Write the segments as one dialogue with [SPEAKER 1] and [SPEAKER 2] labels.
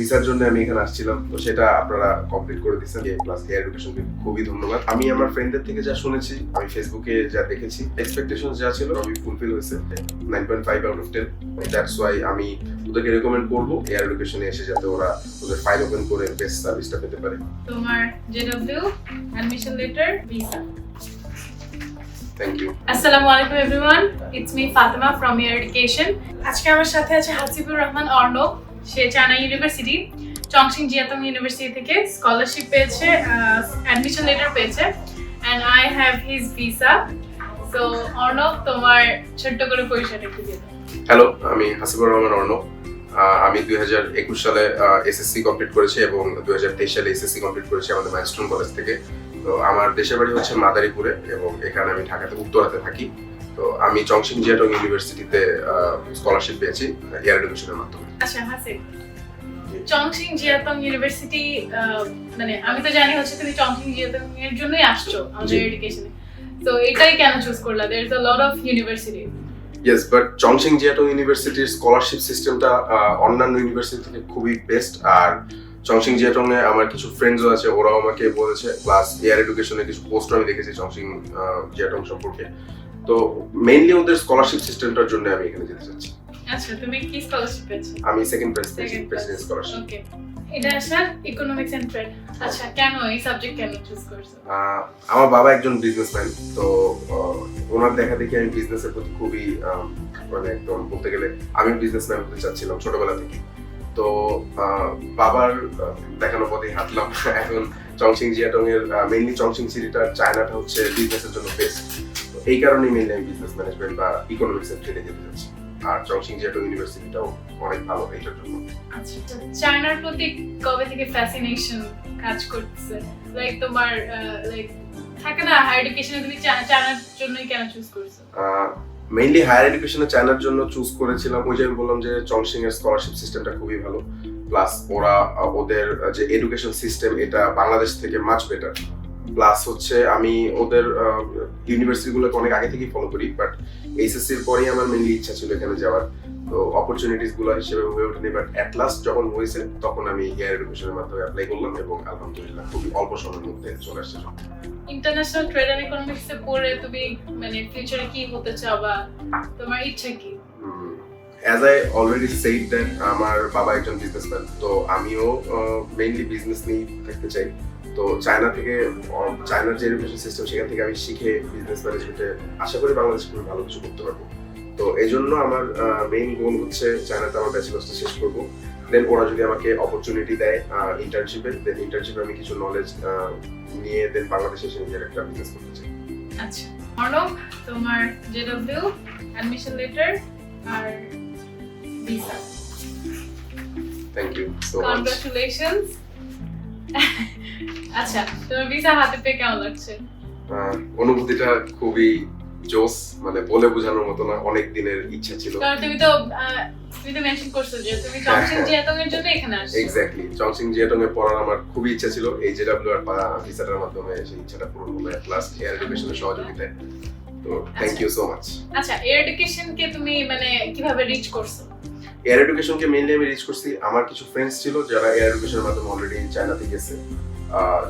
[SPEAKER 1] ভিসার জন্য আমি এখানে আসছিলাম। তো সেটা আপনারা কমপ্লিট করে দিচ্ছেন প্লাস হেয়ার এডুকেশনকে খুবই ধন্যবাদ। আমি আমার ফ্রেন্ডদের থেকে যা শুনেছি আমি ফেসবুকে যা দেখেছি এক্সপেকটেশন যা ছিল সবই ফুলফিল হয়েছে। Nine point five out of ten that's why আমি ওদেরকে রেকমেন্ড করব হেয়ার এডুকেশনে এসে যাতে ওরা ওদের ফাইল ওপেন করে বেস্ট সার্ভিসটা পেতে পারে।
[SPEAKER 2] তোমার জেডব্লিউ অ্যাডমিশন লেটার ভিসা আজকে আমার সাথে আছে হাসিবুর রহমান অর্ণব। সে China university Chongqing Jiaotong university থেকে স্কলারশিপ পেয়েছে অ্যাডমিশন লেটার পেয়েছে and I have his visa so Arnob, তোমার ছোট্ট করে পরিচয়টা একটু দিয়ে
[SPEAKER 1] হ্যালো আমি হাসিবুর রহমান অর্ণব। আমি দুই হাজার একুশ সালে এসএসসি কমপ্লিট করেছি এবং দুই হাজার তেইশ সালে এসএসসি কমপ্লিট করেছি আমাদের মাইস্ট্রোন কলেজ থেকে। তো আমার দেশের বাড়ি হচ্ছে মাদারীপুরে এবং এখানে আমি ঢাকাতে, উত্তরাতে থাকি। তো আমি চংসিং জিয়াটং ইউনিভার্সিটিতে স্কলারশিপ পেয়েছি এয়ার এডুকেশনের মাধ্যমে।
[SPEAKER 2] আচ্ছা হাসিব। চংসিং জিয়াতং ইউনিভার্সিটি মানে আমি তো জানি হচ্ছে তুমি চংসিং জিয়াতং এর জন্যই আসছো আমাদের এডুকেশনে তো এটাই কেন চুজ করলা? There is a lot of university
[SPEAKER 1] yes but Chongqing Jiaotong ইউনিভার্সিটির স্কলারশিপ সিস্টেমটা অন্যান্য ইউনিভার্সিটি থেকে খুবই বেস্ট আর চংসিং জিয়াটং এ আমার কিছু ফ্রেন্ডসও আছে ওরাও আমাকে বলেছে প্লাস এয়ার এডুকেশনে কিছু পোস্ট আমি দেখেছি চংসিং জিয়াটং সম্পর্কে। তো মেইনলি ওদের স্কলারশিপ সিস্টেমটার জন্য আমি এখানে যেতে চাচ্ছি।
[SPEAKER 2] আচ্ছা তুমি কি স্কলারশিপ পেয়েছ?
[SPEAKER 1] আমি সেকেন্ড প্রেসিডেন্ট স্কলারশিপ
[SPEAKER 2] ওকে এটা স্যার ইকোনমিক্স এন্ড ট্রেড আচ্ছা কেন এই সাবজেক্ট কেন চুজ করছ?
[SPEAKER 1] আমার বাবা একজন বিজনেসম্যান তো ওনার দেখা দেখি আমি বিজনেসের প্রতি খুবই মানে একদম বলতে গেলে আমি বিজনেসম্যান হতে চাচ্ছিলাম ছোটবেলা থেকে। তো বাবার দেখানো পথে হাঁটলাম। এখন চংসিং জিয়াটং এর মেইনলি চংসিং সিটিটা চায়নাটা হচ্ছে বিজনেসের জন্য বেস্ট এই কারণেই মেইনলি আমি বিজনেস ম্যানেজমেন্ট বা ইকোনমিক্স এর ট্রেনে যেতে চাচ্ছি। আর চংসিং জিয়াটং ইউনিভার্সিটিটাও অনেক ভালো এইটার জন্য।
[SPEAKER 2] আচ্ছা চায়নার প্রতি কবে থেকে ফ্যাসিনেশন কাজ করতেছে? লাইক তোমার লাইক থাকে না হায়ার এডুকেশনে তুমি চায়নার জন্যই কেন চুজ করছ?
[SPEAKER 1] মেইনলি হায়ার এডুকেশনে চায়নার জন্য চুজ করেছিলাম। ওই যে আমি বললাম যে চংসিং এর স্কলারশিপ সিস্টেমটা খুবই ভালো। প্লাস ওরা ওদের যে এডুকেশন সিস্টেম এটা বাংলাদেশ থেকে মাছ বেটার প্লাস হচ্ছে আমি ওদের ইউনিভার্সিটি গুলোকে অনেক আগে থেকেই ফলো করি বাট এইচএসসি এর পরেই আমার মেইনলি ইচ্ছা ছিল এখানে যাওয়ার। তো অপরচুনিটিসগুলো হিসেবে হয়ে ওঠেনি বাট অ্যাট লাস্ট যখন হয়েছে তখন আমি হায়ার এডুকেশনের মাধ্যমে অ্যাপ্লাই করলাম এবং আলহামদুলিল্লাহ খুবই অল্প সময়ের মধ্যে চলে আসছে
[SPEAKER 2] ইন্টারন্যাশনাল ট্রেড এন্ড ইকোনমিক্স পড়ে তুমি মানে ফিউচারে কি হতে চাও বা তোমার ইচ্ছা কি?
[SPEAKER 1] As I already said that আমার বাবা একজন বিজনেসম্যান তো আমিও মেইনলি বিজনেস নিয়ে থাকতে চাই। তো চায়না থেকে চায়নার যে এডুকেশন সিস্টেম সেখান থেকে আমি শিখে বিজনেস ম্যানেজমেন্টে আশা করি বাংলাদেশ খুবই ভালো কিছু করতে পারব। তো এই জন্য আমার মেইন গোল হচ্ছে চায়নাতে আমার ব্যাচেলার্সটা শেষ করব। দেন ওরা যদি আমাকে অপরচুনিটি দেয় ইন্টার্নশিপে দেন ইন্টার্নশিপে আমি কিছু নলেজ নিয়ে দেন বাংলাদেশে এসে নিজের একটা বিজনেস করতে চাই।
[SPEAKER 2] আচ্ছা অর্ণব তোমার JW admission letter R visa
[SPEAKER 1] thank you so much
[SPEAKER 2] congratulations আচ্ছা তোমার ভিসা হাতে পেয়ে কেমন লাগছে?
[SPEAKER 1] অনুভূতিটা খুবই জোস মানে বলে বোঝানোর মতো না অনেক দিনের ইচ্ছা ছিল।
[SPEAKER 2] তুমি তো তুমি তো মেনশন করছ যে তুমি চংসিং জিয়াতং এর জন্য এখানে আসছো।
[SPEAKER 1] এক্স্যাক্টলি চংসিং জিয়াটং এ পড়ার আমার খুবই ইচ্ছা ছিল। এই যে ডাব্লিউ আর ভিসাটার মাধ্যমে সেই ইচ্ছাটা পূরণ হলো। লাস্ট এয়ার এডুকেশনের সহযোগিতায়। তো থ্যাংক ইউ সো মাচ
[SPEAKER 2] আচ্ছা এর এডুকেশন কে তুমি মানে কীভাবে রিচ করছ?
[SPEAKER 1] এয়ার এডুকেশনকে মেইনলি আমি রিচ করছি। আমার কিছু ফ্রেন্ডস ছিল যারা এয়ার এডুকেশনের মাধ্যমে অলরেডি চায়নাতে গেছে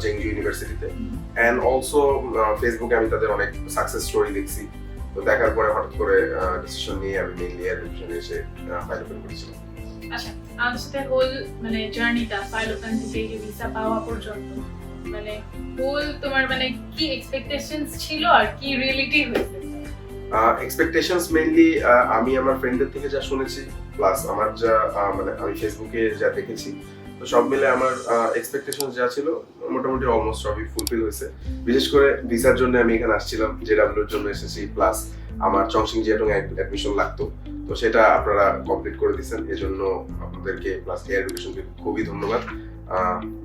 [SPEAKER 1] জেংজু ইউনিভার্সিটিতে অ্যান্ড অলসো ফেসবুকে আমি তাদের অনেক সাকসেস স্টোরি দেখছি। তো দেখার পরে হঠাৎ করে ডিসিশন নিয়ে আমি মেইনলি এয়ার এডুকেশনে এসে ফাইল ওপেন করেছিলাম
[SPEAKER 2] আচ্ছা আমাদের সাথে হোল মানে জার্নিটা ফাইল ওপেন থেকে ভিসা পাওয়া পর্যন্ত মানে হোল তোমার মানে কি এক্সপেকটেশনস ছিল আর কি রিয়েলিটি হয়েছে?
[SPEAKER 1] এক্সপেকটেশনস মেইনলি আমি আমার ফ্রেন্ডদের থেকে যা শুনেছি প্লাস আমার যা মানে আমি ফেসবুকে যা দেখেছি তো সব মিলে আমার এক্সপেকটেশন যা ছিল মোটামুটি অলমোস্ট সবই ফুলফিল হয়েছে। বিশেষ করে ভিসার জন্য আমি এখানে আসছিলাম যে ডাব্লিউর জন্য এসেছি প্লাস আমার চংসিং জিয়াটং অ্যাডমিশন লাগতো। তো সেটা আপনারা কমপ্লিট করে দিয়েছেন এজন্য আপনাদেরকে প্লাস হেয়ার এডুকেশনকে খুবই ধন্যবাদ।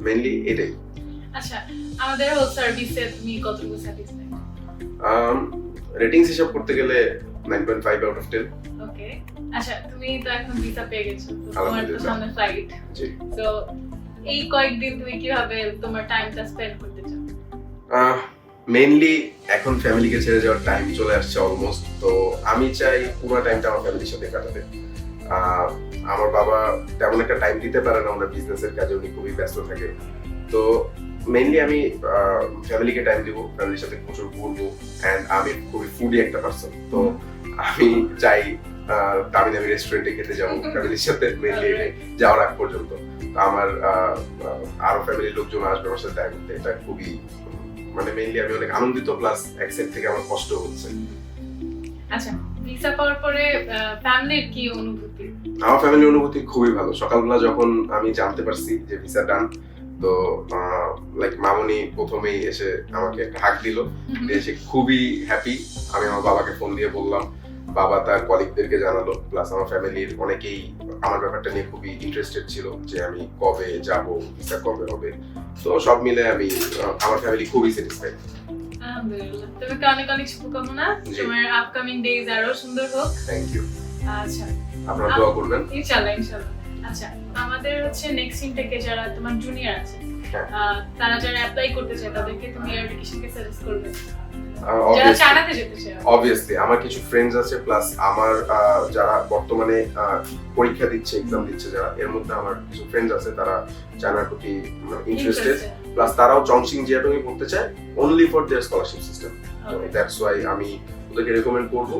[SPEAKER 1] মেইনলি এটাই।
[SPEAKER 2] আচ্ছা আমাদের হোল সার্ভিসে তুমি কতটুকু স্যাটিসফাইড
[SPEAKER 1] রেটিংস হিসাব করতে গেলে nine point five out of
[SPEAKER 2] okay আচ্ছা তুমি তো এখন ভিসা পেয়ে গেছো তোমার তো সামনে ফ্লাইট
[SPEAKER 1] জি।
[SPEAKER 2] তো এই কয়েকদিন তুমি কীভাবে তোমার টাইমটা স্পেন্ড করতে চাও?
[SPEAKER 1] মেইনলি এখন ফ্যামিলিকে ছেড়ে যাওয়ার টাইম চলে আসছে অলমোস্ট তো আমি চাই পুরো টাইমটা আমার ফ্যামিলির সাথে কাটাতে। আমার বাবা তেমন একটা টাইম দিতে পারে না ওনার বিজনেসের কাজে উনি খুবই ব্যস্ত থাকে। তো মেইনলি আমি ফ্যামিলিকে টাইম দিব ফ্যামিলির সাথে প্রচুর ঘুরবো অ্যান্ড আমি খুবই ফুডি একটা পার্সন তো আমি চাই দামি দামি রেস্টুরেন্টে খেতে যাব ফ্যামিলির সাথে মেইনলি যাওয়ার আগ পর্যন্ত। আমার আরও ফ্যামিলির লোকজন আসবে আমার সাথে দেখা করতে। এটা খুবই মানে মেইনলি আমি অনেক আনন্দিত প্লাস এক সাইড থেকে আমার কষ্ট হচ্ছে।
[SPEAKER 2] আচ্ছা ভিসা পাওয়ার পরে ফ্যামিলির কি অনুভূতি?
[SPEAKER 1] আমার ফ্যামিলির অনুভূতি খুবই ভালো। সকালবেলা যখন আমি জানতে পারছি যে ভিসা ডান তো লাইক মামুনি প্রথমেই এসে আমাকে একটা হাক দিল। দিয়ে সে খুবই হ্যাপি আমি আমার বাবাকে ফোন দিয়ে বললাম বাবা তার কলিগদেরকে জানালো। প্লাস আমার ফ্যামিলির অনেকেই আমার ব্যাপারটা নিয়ে খুবই ইন্টারেস্টেড ছিল যে আমি কবে যাব ভিসা কবে হবে। তো সব মিলে আমি আমার ফ্যামিলি খুবই স্যাটিসফাইড
[SPEAKER 2] তোমাকে অনেক অনেক শুভকামনা। তোমার আপকামিং ডেজ আরও সুন্দর হোক।
[SPEAKER 1] থ্যাংক ইউ
[SPEAKER 2] আচ্ছা।
[SPEAKER 1] আপনারা দোয়া করবেন।
[SPEAKER 2] ইনশাল্লাহ ইনশাল্লাহ। আচ্ছা আমাদের হচ্ছে নেক্সট ইনটেকে যারা তোমার জুনিয়র আছে
[SPEAKER 1] হ্যাঁ।
[SPEAKER 2] তারা যারা অ্যাপ্লাই করতে চায় তাদেরকে তুমি এডুকেশনকে সাজেস্ট করবে। যারা চায়নাতে যেতে
[SPEAKER 1] অবভিয়াসলি আমার কিছু ফ্রেন্ডস আছে প্লাস আমার যারা বর্তমানে পরীক্ষা দিচ্ছে এক্সাম দিচ্ছে যারা এর মধ্যে আমার কিছু ফ্রেন্ডস আছে তারা চায়নার প্রতি ইন্টারেস্টেড প্লাস তারাও চংসিং জিয়াটমি পড়তে চায় only for their scholarship system. That's why আমি ওদেরকে রেকমেন্ড করব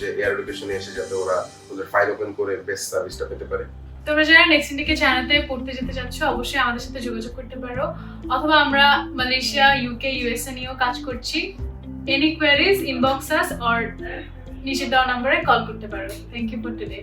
[SPEAKER 1] যে এয়ার এডুকেশনে এসে যাতে ওরা ওদের ফাইল ওপেন করে বেস্ট সার্ভিসটা পেতে পারে।
[SPEAKER 2] তোমরা যারা নেক্সট ইন্ডিকে চায়নাতে পড়তে যেতে চাচ্ছ অবশ্যই আমাদের সাথে যোগাযোগ করতে পারো। অথবা আমরা মালয়েশিয়া ইউকে ইউএসএ নিয়েও কাজ করছি। Any queries inbox us or নিচে নাম্বারে কল করতে পারো। Thank you for today